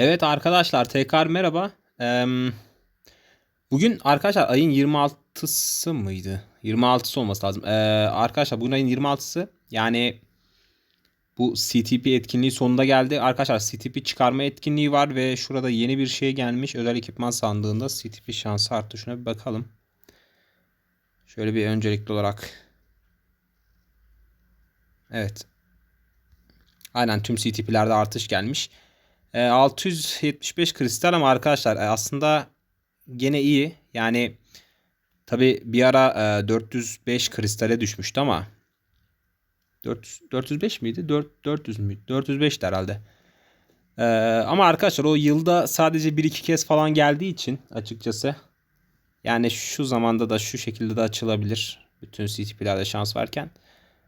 Evet arkadaşlar tekrar merhaba. Bugün arkadaşlar ayın 26'sı mıydı? 26'sı olması lazım. Eee, arkadaşlar bugün ayın 26'sı. Yani bu CTP etkinliği sonunda geldi. Arkadaşlar CTP çıkarma etkinliği var ve şurada yeni bir şey gelmiş. Özel ekipman sandığında CTP şansı arttı. Şuna bir bakalım. Şöyle bir öncelikli olarak. Evet. Aynen tüm CTP'lerde artış gelmiş. E, 675 kristal ama arkadaşlar e, aslında gene iyi. Yani tabi bir ara e, 405 kristale düşmüştü ama 400, 405 miydi? 4, 400 müydü? 405 herhalde. E, ama arkadaşlar o yılda sadece 1-2 kez falan geldiği için açıkçası yani şu zamanda da şu şekilde de açılabilir. Bütün CTP'lerde şans varken.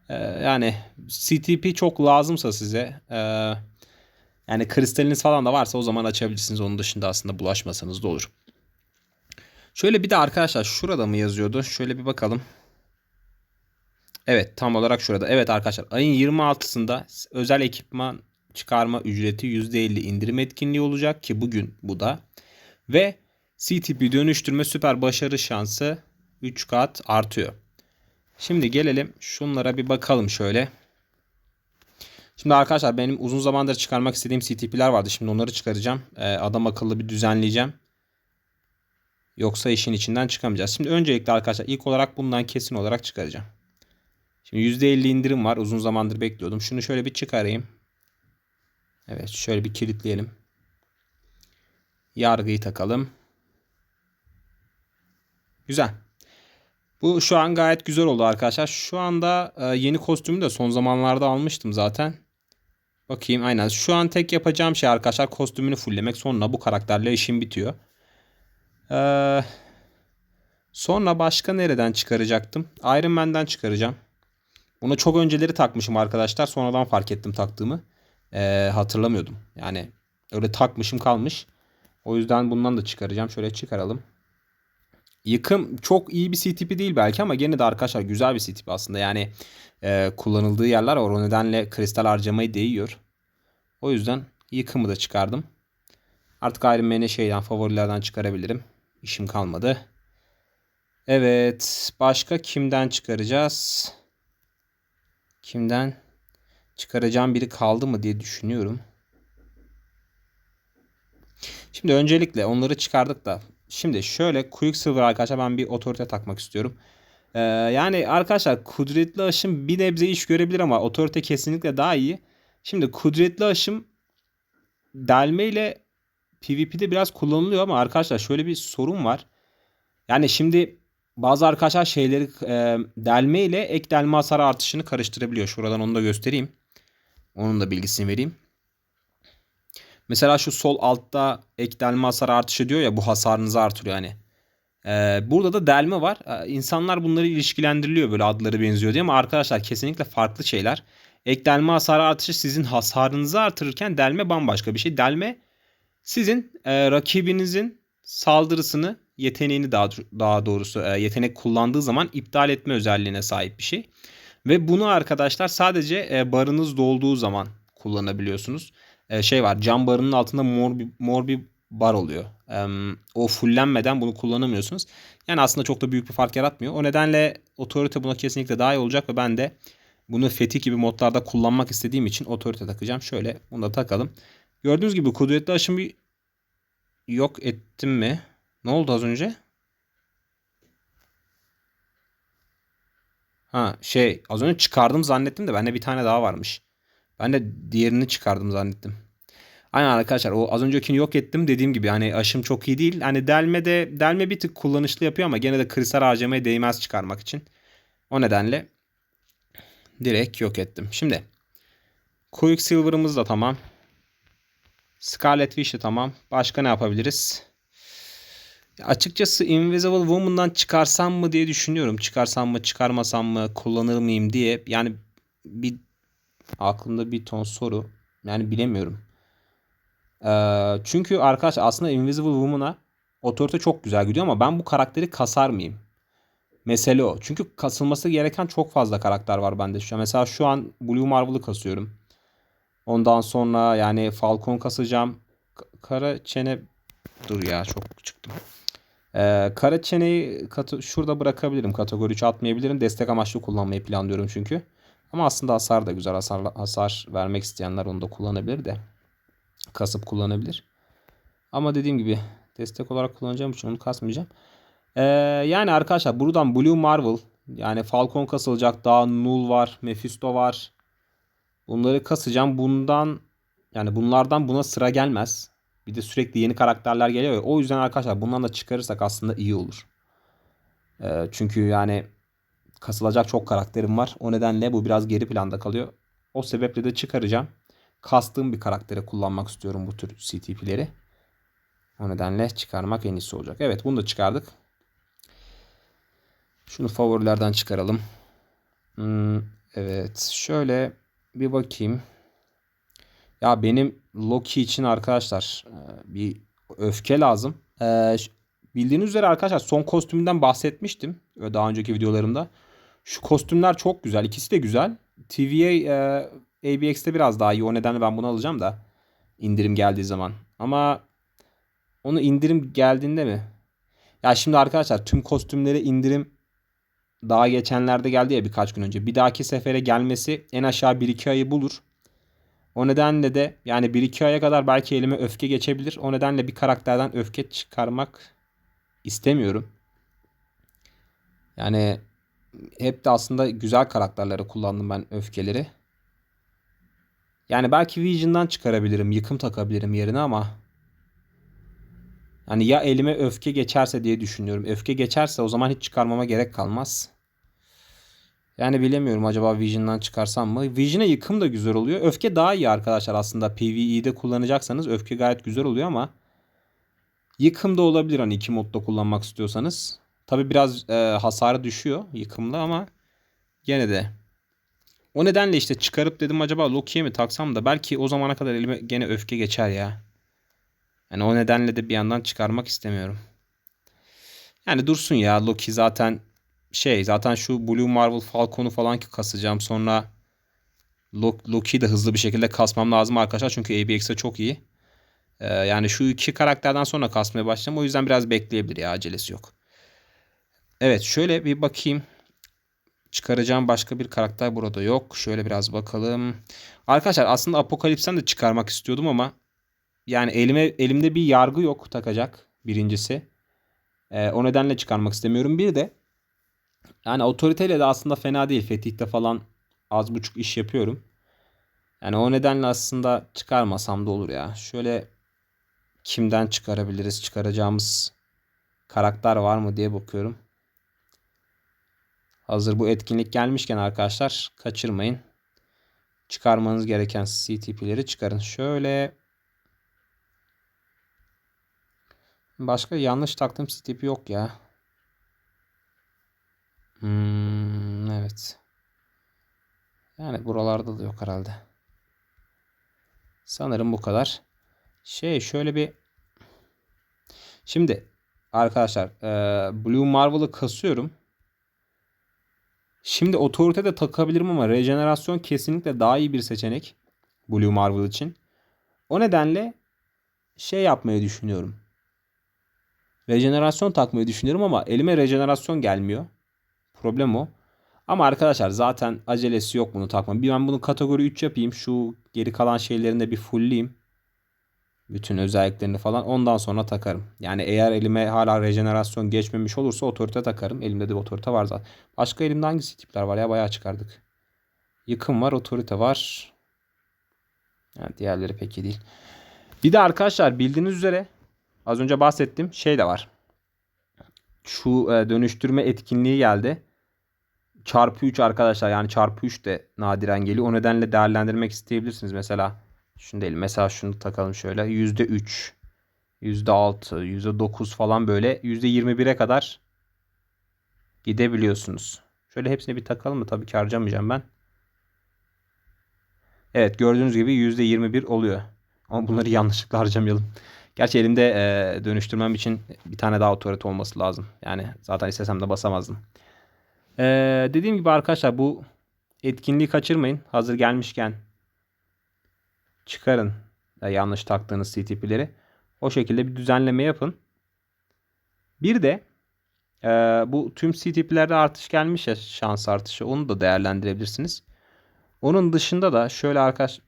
E, yani CTP çok lazımsa size eee yani kristaliniz falan da varsa o zaman açabilirsiniz. Onun dışında aslında bulaşmasanız da olur. Şöyle bir de arkadaşlar şurada mı yazıyordu? Şöyle bir bakalım. Evet tam olarak şurada. Evet arkadaşlar ayın 26'sında özel ekipman çıkarma ücreti %50 indirim etkinliği olacak ki bugün bu da. Ve CTP dönüştürme süper başarı şansı 3 kat artıyor. Şimdi gelelim şunlara bir bakalım şöyle. Şimdi arkadaşlar benim uzun zamandır çıkarmak istediğim CTP'ler vardı. Şimdi onları çıkaracağım. Ee, adam akıllı bir düzenleyeceğim. Yoksa işin içinden çıkamayacağız. Şimdi öncelikle arkadaşlar ilk olarak bundan kesin olarak çıkaracağım. Şimdi %50 indirim var. Uzun zamandır bekliyordum. Şunu şöyle bir çıkarayım. Evet şöyle bir kilitleyelim. Yargıyı takalım. Güzel. Bu şu an gayet güzel oldu arkadaşlar. Şu anda e, yeni kostümü de son zamanlarda almıştım zaten. Bakayım aynen. Şu an tek yapacağım şey arkadaşlar kostümünü fulllemek. Sonra bu karakterle işim bitiyor. Ee, sonra başka nereden çıkaracaktım? Iron Man'den çıkaracağım. Bunu çok önceleri takmışım arkadaşlar. Sonradan fark ettim taktığımı. Ee, hatırlamıyordum. Yani öyle takmışım kalmış. O yüzden bundan da çıkaracağım. Şöyle çıkaralım. Yıkım çok iyi bir CTP değil belki ama gene de arkadaşlar güzel bir CTP aslında. Yani e, kullanıldığı yerler var. O nedenle kristal harcamayı değiyor. O yüzden yıkımı da çıkardım. Artık Iron Man'i şeyden favorilerden çıkarabilirim. İşim kalmadı. Evet. Başka kimden çıkaracağız? Kimden? Çıkaracağım biri kaldı mı diye düşünüyorum. Şimdi öncelikle onları çıkardık da. Şimdi şöyle Quicksilver arkadaşlar ben bir otorite takmak istiyorum. Ee, yani arkadaşlar kudretli aşım bir nebze iş görebilir ama otorite kesinlikle daha iyi. Şimdi kudretli aşım delme ile PvP'de biraz kullanılıyor ama arkadaşlar şöyle bir sorun var. Yani şimdi bazı arkadaşlar şeyleri e, delme ile ek delme hasar artışını karıştırabiliyor. Şuradan onu da göstereyim. Onun da bilgisini vereyim. Mesela şu sol altta ek delme hasar artışı diyor ya bu hasarınızı artırıyor hani. Ee, burada da delme var. Ee, insanlar bunları ilişkilendiriliyor böyle adları benziyor diye ama arkadaşlar kesinlikle farklı şeyler. Ek delme hasarı artışı sizin hasarınızı artırırken delme bambaşka bir şey. Delme sizin e, rakibinizin saldırısını yeteneğini daha daha doğrusu e, yetenek kullandığı zaman iptal etme özelliğine sahip bir şey. Ve bunu arkadaşlar sadece e, barınız dolduğu zaman kullanabiliyorsunuz. E, şey var cam barının altında mor bir, mor bir bar oluyor. O fullenmeden bunu kullanamıyorsunuz. Yani aslında çok da büyük bir fark yaratmıyor. O nedenle otorite buna kesinlikle daha iyi olacak ve ben de bunu fetih gibi modlarda kullanmak istediğim için otorite takacağım. Şöyle bunu da takalım. Gördüğünüz gibi kudretli aşımı yok ettim mi? Ne oldu az önce? Ha şey az önce çıkardım zannettim de bende bir tane daha varmış. Ben de diğerini çıkardım zannettim. Aynen arkadaşlar o az öncekini yok ettim dediğim gibi hani aşım çok iyi değil. Hani delme de delme bir tık kullanışlı yapıyor ama gene de kristal harcamaya değmez çıkarmak için. O nedenle direkt yok ettim. Şimdi Quicksilver'ımız da tamam. Scarlet Witch de tamam. Başka ne yapabiliriz? Açıkçası Invisible Woman'dan çıkarsam mı diye düşünüyorum. Çıkarsam mı çıkarmasam mı kullanır mıyım diye. Yani bir aklımda bir ton soru. Yani bilemiyorum. Ee, çünkü arkadaş aslında Invisible Woman'a otorite çok güzel gidiyor ama ben bu karakteri kasar mıyım? Mesele o. Çünkü kasılması gereken çok fazla karakter var bende şu an. Mesela şu an Blue Marvel'ı kasıyorum. Ondan sonra yani Falcon kasacağım. kara çene dur ya çok çıktım. Ee, kara çeneyi şurada bırakabilirim. Kategori 3 atmayabilirim. Destek amaçlı kullanmayı planlıyorum çünkü. Ama aslında hasar da güzel. Hasar, hasar vermek isteyenler onu da kullanabilir de. Kasıp kullanabilir. Ama dediğim gibi destek olarak kullanacağım için onu kasmayacağım. Ee, yani arkadaşlar buradan Blue Marvel yani Falcon kasılacak. Daha Null var. Mephisto var. Bunları kasacağım. Bundan yani bunlardan buna sıra gelmez. Bir de sürekli yeni karakterler geliyor ya. O yüzden arkadaşlar bundan da çıkarırsak aslında iyi olur. Ee, çünkü yani kasılacak çok karakterim var. O nedenle bu biraz geri planda kalıyor. O sebeple de çıkaracağım. Kastığım bir karaktere kullanmak istiyorum bu tür CTP'leri. O nedenle çıkarmak en iyisi olacak. Evet bunu da çıkardık. Şunu favorilerden çıkaralım. Hmm, evet şöyle bir bakayım. Ya benim Loki için arkadaşlar e, bir öfke lazım. Ee, bildiğiniz üzere arkadaşlar son kostümünden bahsetmiştim e, daha önceki videolarımda. Şu kostümler çok güzel. İkisi de güzel. TVA e, ABX'te biraz daha iyi. O nedenle ben bunu alacağım da indirim geldiği zaman. Ama onu indirim geldiğinde mi? Ya şimdi arkadaşlar tüm kostümleri indirim daha geçenlerde geldi ya birkaç gün önce. Bir dahaki sefere gelmesi en aşağı 1-2 ayı bulur. O nedenle de yani 1-2 aya kadar belki elime öfke geçebilir. O nedenle bir karakterden öfke çıkarmak istemiyorum. Yani hep de aslında güzel karakterlere kullandım ben öfkeleri. Yani belki Vision'dan çıkarabilirim. Yıkım takabilirim yerine ama Hani ya elime öfke geçerse diye düşünüyorum. Öfke geçerse o zaman hiç çıkarmama gerek kalmaz. Yani bilemiyorum acaba Vision'dan çıkarsam mı? Vision'a yıkım da güzel oluyor. Öfke daha iyi arkadaşlar aslında. PvE'de kullanacaksanız öfke gayet güzel oluyor ama yıkım da olabilir hani iki modda kullanmak istiyorsanız. Tabi biraz e, hasarı düşüyor yıkımda ama gene de. O nedenle işte çıkarıp dedim acaba Loki'ye mi taksam da belki o zamana kadar elime gene öfke geçer ya. Yani o nedenle de bir yandan çıkarmak istemiyorum. Yani dursun ya Loki zaten şey zaten şu Blue Marvel Falcon'u falan ki kasacağım. Sonra Loki'yi de hızlı bir şekilde kasmam lazım arkadaşlar. Çünkü ABX'e çok iyi. Ee, yani şu iki karakterden sonra kasmaya başlayacağım. O yüzden biraz bekleyebilir ya acelesi yok. Evet şöyle bir bakayım. Çıkaracağım başka bir karakter burada yok. Şöyle biraz bakalım. Arkadaşlar aslında Apokalips'ten de çıkarmak istiyordum ama yani elime elimde bir yargı yok takacak birincisi. Ee, o nedenle çıkarmak istemiyorum. Bir de yani otoriteyle de aslında fena değil. Fetih'te falan az buçuk iş yapıyorum. Yani o nedenle aslında çıkarmasam da olur ya. Şöyle kimden çıkarabiliriz? Çıkaracağımız karakter var mı diye bakıyorum. Hazır bu etkinlik gelmişken arkadaşlar kaçırmayın. Çıkarmanız gereken CTP'leri çıkarın. Şöyle Başka yanlış taktığım CTP yok ya. Hmm, evet. Yani buralarda da yok herhalde. Sanırım bu kadar. Şey şöyle bir Şimdi arkadaşlar Blue Marvel'ı kasıyorum. Şimdi otorite de takabilirim ama rejenerasyon kesinlikle daha iyi bir seçenek. Blue Marvel için. O nedenle şey yapmayı düşünüyorum. Rejenerasyon takmayı düşünüyorum ama elime rejenerasyon gelmiyor. Problem o. Ama arkadaşlar zaten acelesi yok bunu takma. Bir ben bunu kategori 3 yapayım. Şu geri kalan şeylerini de bir fullleyeyim. Bütün özelliklerini falan. Ondan sonra takarım. Yani eğer elime hala rejenerasyon geçmemiş olursa otorite takarım. Elimde de bir otorite var zaten. Başka elimde hangisi tipler var ya? Bayağı çıkardık. Yıkım var. Otorite var. Yani diğerleri pek iyi değil. Bir de arkadaşlar bildiğiniz üzere az önce bahsettim şey de var. Şu e, dönüştürme etkinliği geldi. Çarpı 3 arkadaşlar yani çarpı 3 de nadiren geliyor. O nedenle değerlendirmek isteyebilirsiniz. Mesela şunu değil. Mesela şunu takalım şöyle. %3, %6, %9 falan böyle %21'e kadar gidebiliyorsunuz. Şöyle hepsini bir takalım mı? Tabii ki harcamayacağım ben. Evet gördüğünüz gibi %21 oluyor. Ama bunları yanlışlıkla harcamayalım. Gerçi elimde e, dönüştürmem için bir tane daha otorite olması lazım. Yani zaten istesem de basamazdım. E, dediğim gibi arkadaşlar bu etkinliği kaçırmayın. Hazır gelmişken çıkarın yanlış taktığınız CTP'leri. O şekilde bir düzenleme yapın. Bir de e, bu tüm CTP'lerde artış gelmiş ya şans artışı onu da değerlendirebilirsiniz. Onun dışında da şöyle arkadaş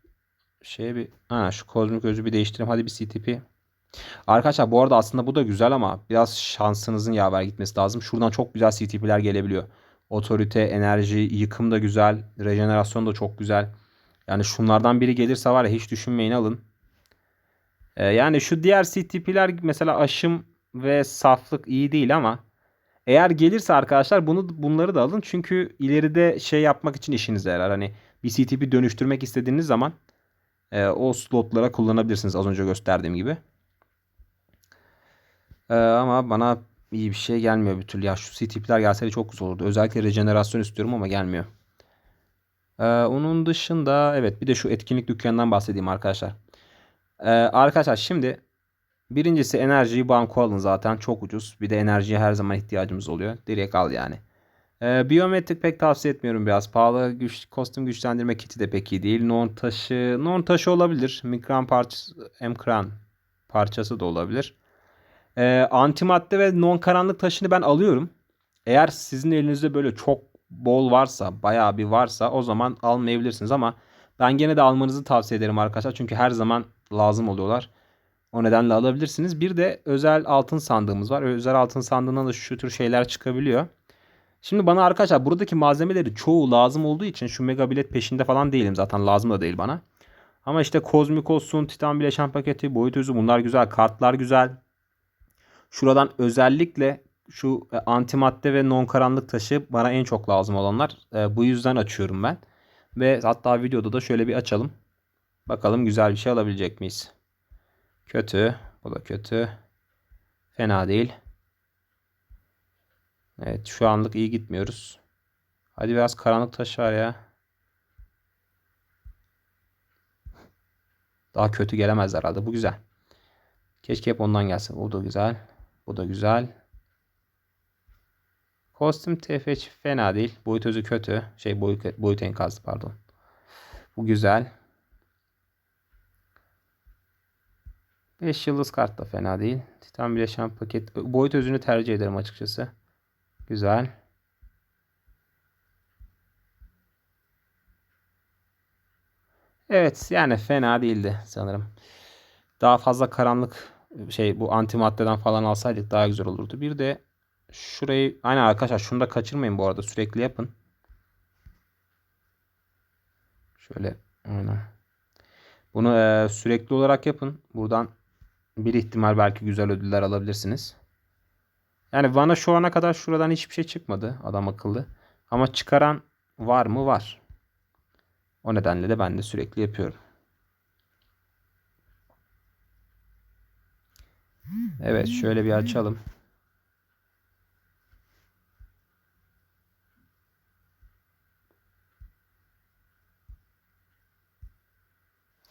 şeye bir ha şu kozmik özü bir değiştireyim. Hadi bir CTP. Arkadaşlar bu arada aslında bu da güzel ama biraz şansınızın yaver gitmesi lazım. Şuradan çok güzel CTP'ler gelebiliyor. Otorite, enerji, yıkım da güzel. Rejenerasyon da çok güzel. Yani şunlardan biri gelirse var ya hiç düşünmeyin alın. Ee, yani şu diğer CTP'ler mesela aşım ve saflık iyi değil ama eğer gelirse arkadaşlar bunu bunları da alın. Çünkü ileride şey yapmak için işinize yarar. Hani bir CTP dönüştürmek istediğiniz zaman e, o slotlara kullanabilirsiniz az önce gösterdiğim gibi. E, ama bana iyi bir şey gelmiyor bir türlü. Ya şu CTP'ler gelseydi çok güzel olurdu. Özellikle rejenerasyon istiyorum ama gelmiyor. E, onun dışında evet bir de şu etkinlik dükkanından bahsedeyim arkadaşlar. E, arkadaşlar şimdi birincisi enerjiyi banko alın zaten çok ucuz. Bir de enerjiye her zaman ihtiyacımız oluyor. Direkt al yani. E, biyometrik pek tavsiye etmiyorum biraz pahalı. Güç, kostüm güçlendirme kiti de pek iyi değil. Non taşı, non taşı olabilir. Mikran parçası, emkran parçası da olabilir. E, antimadde ve non karanlık taşını ben alıyorum. Eğer sizin elinizde böyle çok bol varsa, bayağı bir varsa o zaman almayabilirsiniz ama ben gene de almanızı tavsiye ederim arkadaşlar. Çünkü her zaman lazım oluyorlar. O nedenle alabilirsiniz. Bir de özel altın sandığımız var. Özel altın sandığından da şu tür şeyler çıkabiliyor. Şimdi bana arkadaşlar buradaki malzemeleri çoğu lazım olduğu için şu mega bilet peşinde falan değilim. Zaten lazım da değil bana. Ama işte kozmik olsun, titan bileşen paketi, boyut özü bunlar güzel. Kartlar güzel. Şuradan özellikle şu e, antimadde ve non karanlık taşı bana en çok lazım olanlar. E, bu yüzden açıyorum ben. Ve hatta videoda da şöyle bir açalım. Bakalım güzel bir şey alabilecek miyiz? Kötü. Bu da kötü. Fena değil. Evet şu anlık iyi gitmiyoruz. Hadi biraz karanlık taş var ya. Daha kötü gelemez herhalde. Bu güzel. Keşke hep ondan gelsin. O da güzel. Bu da güzel. Kostüm TF fena değil. Boyut özü kötü. Şey boyut, boyut enkazı pardon. Bu güzel. 5 yıldız kart da fena değil. Titan bileşen paket. Boyut özünü tercih ederim açıkçası. Güzel. Evet yani fena değildi sanırım. Daha fazla karanlık şey bu antimaddeden falan alsaydık daha güzel olurdu. Bir de şurayı aynen arkadaşlar şunu da kaçırmayın bu arada sürekli yapın. Şöyle aynen. Bunu e, sürekli olarak yapın. Buradan bir ihtimal belki güzel ödüller alabilirsiniz. Yani bana şu ana kadar şuradan hiçbir şey çıkmadı adam akıllı. Ama çıkaran var mı? Var. O nedenle de ben de sürekli yapıyorum. Evet şöyle bir açalım.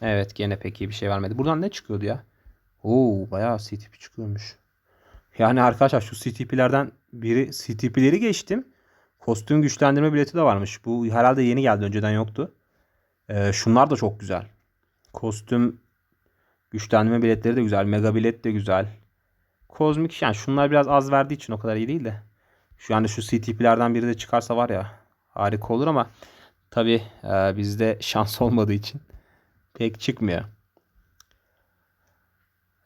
Evet gene pek iyi bir şey vermedi. Buradan ne çıkıyordu ya? Oo bayağı CTP çıkıyormuş. Yani arkadaşlar şu CTP'lerden biri CTP'leri geçtim. Kostüm güçlendirme bileti de varmış. Bu herhalde yeni geldi. Önceden yoktu. Ee, şunlar da çok güzel. Kostüm güçlendirme biletleri de güzel. Mega bilet de güzel. Kozmik yani şunlar biraz az verdiği için o kadar iyi değil de. Şu anda şu CTP'lerden biri de çıkarsa var ya harika olur ama tabi e, bizde şans olmadığı için pek çıkmıyor.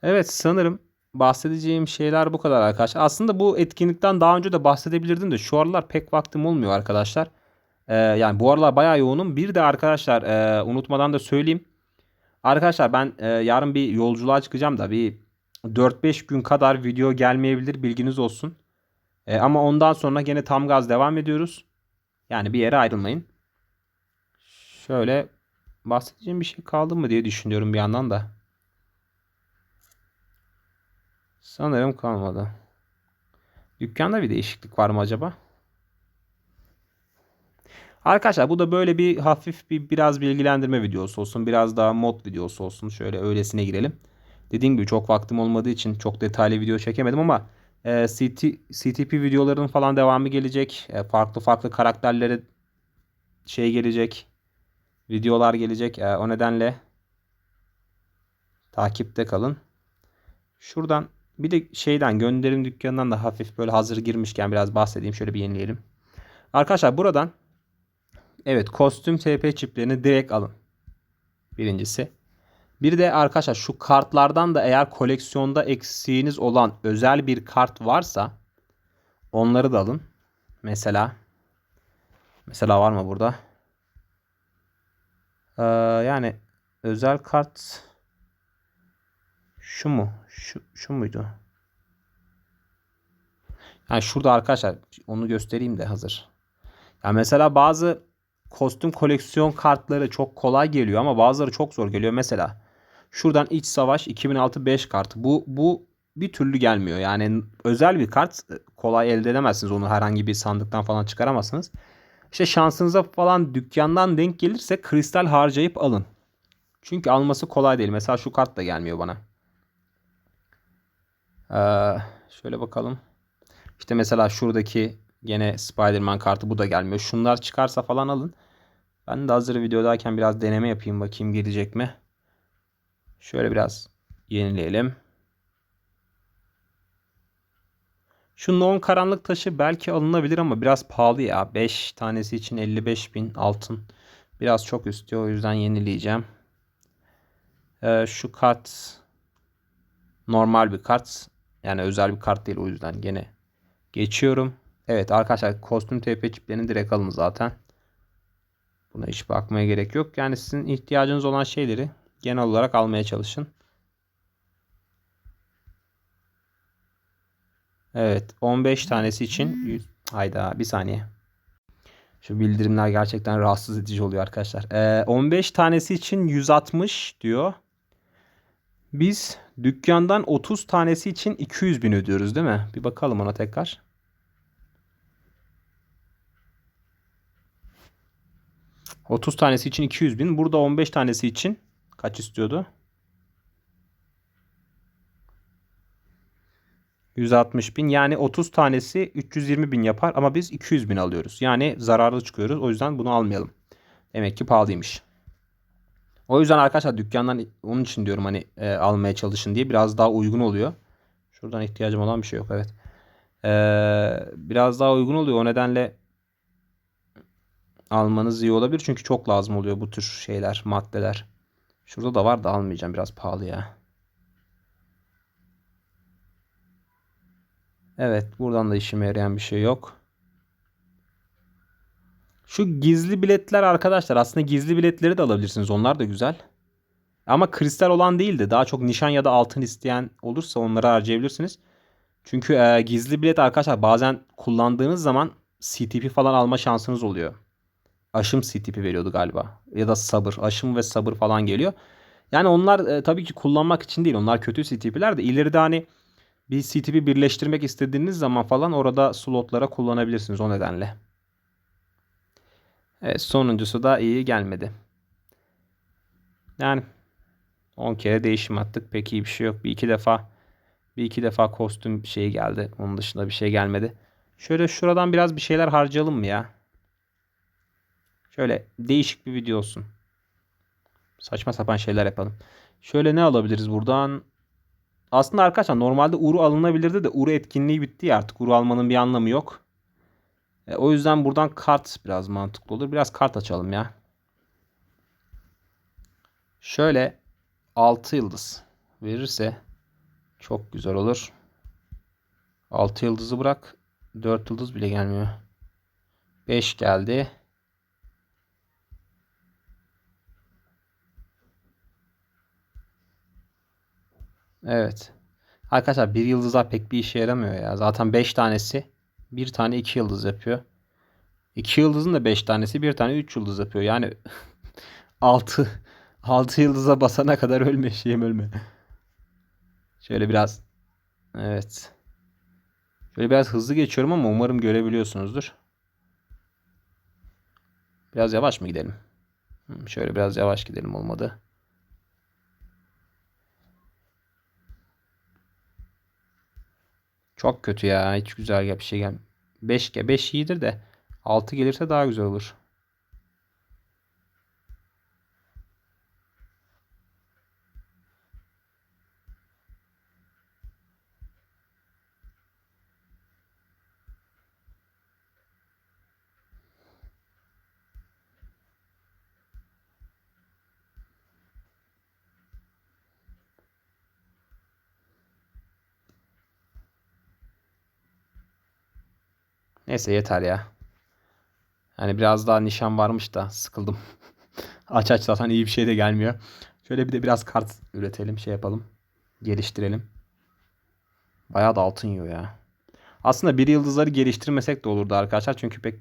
Evet sanırım bahsedeceğim şeyler bu kadar arkadaşlar. Aslında bu etkinlikten daha önce de bahsedebilirdim de şu aralar pek vaktim olmuyor arkadaşlar. Ee, yani bu aralar bayağı yoğunum. Bir de arkadaşlar e, unutmadan da söyleyeyim. Arkadaşlar ben e, yarın bir yolculuğa çıkacağım da bir 4-5 gün kadar video gelmeyebilir bilginiz olsun. E, ama ondan sonra gene tam gaz devam ediyoruz. Yani bir yere ayrılmayın. Şöyle bahsedeceğim bir şey kaldı mı diye düşünüyorum bir yandan da. Sanırım kalmadı. Dükkanda bir değişiklik var mı acaba? Arkadaşlar bu da böyle bir hafif bir biraz bilgilendirme videosu olsun. Biraz daha mod videosu olsun. Şöyle öylesine girelim. Dediğim gibi çok vaktim olmadığı için çok detaylı video çekemedim ama e, CT, CTP videolarının falan devamı gelecek. E, farklı farklı karakterleri şey gelecek. Videolar gelecek. E, o nedenle takipte kalın. Şuradan bir de şeyden gönderim dükkanından da hafif böyle hazır girmişken biraz bahsedeyim. Şöyle bir yenileyelim. Arkadaşlar buradan evet kostüm TP çiplerini direkt alın. Birincisi. Bir de arkadaşlar şu kartlardan da eğer koleksiyonda eksiğiniz olan özel bir kart varsa onları da alın. Mesela mesela var mı burada? Ee, yani özel kart şu mu? Şu, şu muydu? Yani şurada arkadaşlar onu göstereyim de hazır. Yani mesela bazı kostüm koleksiyon kartları çok kolay geliyor ama bazıları çok zor geliyor. Mesela şuradan iç savaş 2006 5 kartı. Bu bu bir türlü gelmiyor. Yani özel bir kart kolay elde edemezsiniz. Onu herhangi bir sandıktan falan çıkaramazsınız. İşte şansınıza falan dükkandan denk gelirse kristal harcayıp alın. Çünkü alması kolay değil. Mesela şu kart da gelmiyor bana. Ee, şöyle bakalım. İşte mesela şuradaki gene Spider-Man kartı bu da gelmiyor. Şunlar çıkarsa falan alın. Ben de hazır videodayken biraz deneme yapayım bakayım gelecek mi. Şöyle biraz yenileyelim. Şu non karanlık taşı belki alınabilir ama biraz pahalı ya. 5 tanesi için 55 bin altın. Biraz çok istiyor o yüzden yenileyeceğim. Ee, şu kart normal bir kart. Yani özel bir kart değil o yüzden gene geçiyorum. Evet arkadaşlar kostüm TP çiplerini direkt alın zaten. Buna hiç bakmaya gerek yok. Yani sizin ihtiyacınız olan şeyleri genel olarak almaya çalışın. Evet 15 tanesi için 100... hayda bir saniye. Şu bildirimler gerçekten rahatsız edici oluyor arkadaşlar. Ee, 15 tanesi için 160 diyor. Biz dükkandan 30 tanesi için 200 bin ödüyoruz değil mi? Bir bakalım ona tekrar. ...30 tanesi için 200 bin. Burada 15 tanesi için... ...kaç istiyordu? 160 bin. Yani 30 tanesi 320 bin yapar. Ama biz 200 bin alıyoruz. Yani zararlı çıkıyoruz. O yüzden bunu almayalım. Demek ki pahalıymış. O yüzden arkadaşlar dükkandan onun için diyorum hani e, almaya çalışın diye biraz daha uygun oluyor. Şuradan ihtiyacım olan bir şey yok evet. Ee, biraz daha uygun oluyor. O nedenle almanız iyi olabilir. Çünkü çok lazım oluyor bu tür şeyler, maddeler. Şurada da var da almayacağım. Biraz pahalı ya. Evet buradan da işime yarayan bir şey yok. Şu gizli biletler arkadaşlar aslında gizli biletleri de alabilirsiniz. Onlar da güzel. Ama kristal olan değil de daha çok nişan ya da altın isteyen olursa onları harcayabilirsiniz. Çünkü e, gizli bilet arkadaşlar bazen kullandığınız zaman CTP falan alma şansınız oluyor. Aşım CTP veriyordu galiba. Ya da sabır. Aşım ve sabır falan geliyor. Yani onlar e, tabii ki kullanmak için değil. Onlar kötü CTP'ler de ileride hani bir CTP birleştirmek istediğiniz zaman falan orada slotlara kullanabilirsiniz o nedenle. Evet sonuncusu da iyi gelmedi. Yani 10 kere değişim attık. Pek iyi bir şey yok. Bir iki defa bir iki defa kostüm şeyi geldi. Onun dışında bir şey gelmedi. Şöyle şuradan biraz bir şeyler harcayalım mı ya? Şöyle değişik bir video olsun. Saçma sapan şeyler yapalım. Şöyle ne alabiliriz buradan? Aslında arkadaşlar normalde Uru alınabilirdi de Uru etkinliği bitti ya artık Uru almanın bir anlamı yok. E, o yüzden buradan kart biraz mantıklı olur. Biraz kart açalım ya. Şöyle 6 yıldız verirse çok güzel olur. 6 yıldızı bırak. 4 yıldız bile gelmiyor. 5 geldi. Evet. Arkadaşlar bir yıldızlar pek bir işe yaramıyor ya. Zaten 5 tanesi bir tane 2 yıldız yapıyor. 2 yıldızın da 5 tanesi bir tane 3 yıldız yapıyor. Yani 6 6 yıldıza basana kadar ölme şeyim ölme. Şöyle biraz evet. Şöyle biraz hızlı geçiyorum ama umarım görebiliyorsunuzdur. Biraz yavaş mı gidelim? Şöyle biraz yavaş gidelim olmadı. Çok kötü ya. Hiç güzel bir şey gel. 5 5 iyidir de 6 gelirse daha güzel olur. Neyse yeter ya. Yani biraz daha nişan varmış da sıkıldım. aç aç zaten iyi bir şey de gelmiyor. Şöyle bir de biraz kart üretelim şey yapalım. Geliştirelim. Bayağı da altın yiyor ya. Aslında bir yıldızları geliştirmesek de olurdu arkadaşlar. Çünkü pek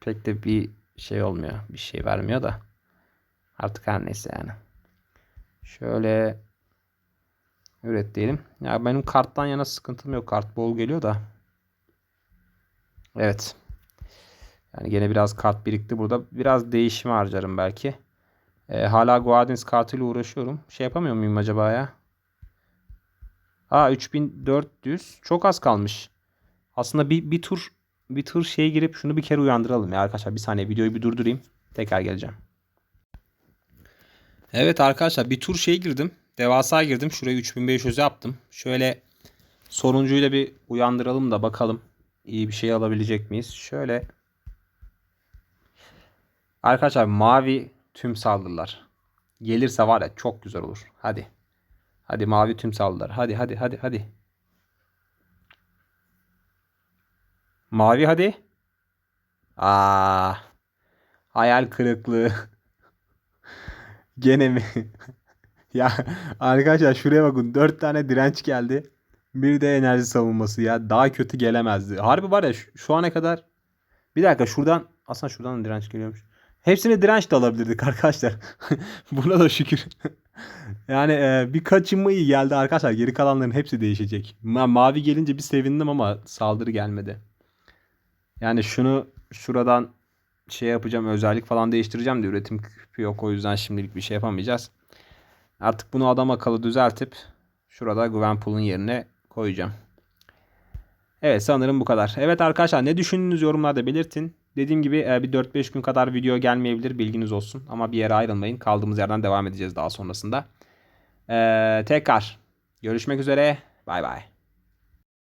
pek de bir şey olmuyor. Bir şey vermiyor da. Artık her neyse yani. Şöyle üret diyelim. Ya benim karttan yana sıkıntım yok. Kart bol geliyor da. Evet. Yani gene biraz kart birikti burada. Biraz değişimi harcarım belki. Ee, hala Guardians kartıyla uğraşıyorum. Şey yapamıyor muyum acaba ya? Aa 3400. Çok az kalmış. Aslında bir, bir tur bir tur şeye girip şunu bir kere uyandıralım ya arkadaşlar. Bir saniye videoyu bir durdurayım. Tekrar geleceğim. Evet arkadaşlar bir tur şey girdim. Devasa girdim. Şurayı 3500 yaptım. Şöyle sonuncuyla bir uyandıralım da bakalım. İyi bir şey alabilecek miyiz? Şöyle Arkadaşlar mavi tüm saldırılar. Gelirse var ya çok güzel olur. Hadi. Hadi mavi tüm saldırılar. Hadi hadi hadi hadi. Mavi hadi. Aa. Hayal kırıklığı. Gene mi? ya arkadaşlar şuraya bakın. 4 tane direnç geldi. Bir de enerji savunması ya. Daha kötü gelemezdi. Harbi var ya şu, ana kadar. Bir dakika şuradan. Aslında şuradan da direnç geliyormuş. Hepsini direnç de alabilirdik arkadaşlar. Buna da şükür. yani e, bir kaçınma iyi geldi arkadaşlar. Geri kalanların hepsi değişecek. Ma- mavi gelince bir sevindim ama saldırı gelmedi. Yani şunu şuradan şey yapacağım özellik falan değiştireceğim de üretim küpü yok o yüzden şimdilik bir şey yapamayacağız. Artık bunu adam akıllı düzeltip şurada Gwenpool'un yerine koyacağım. Evet sanırım bu kadar. Evet arkadaşlar ne düşündüğünüz yorumlarda belirtin. Dediğim gibi e, bir 4-5 gün kadar video gelmeyebilir bilginiz olsun. Ama bir yere ayrılmayın. Kaldığımız yerden devam edeceğiz daha sonrasında. Ee, tekrar görüşmek üzere. Bay bay.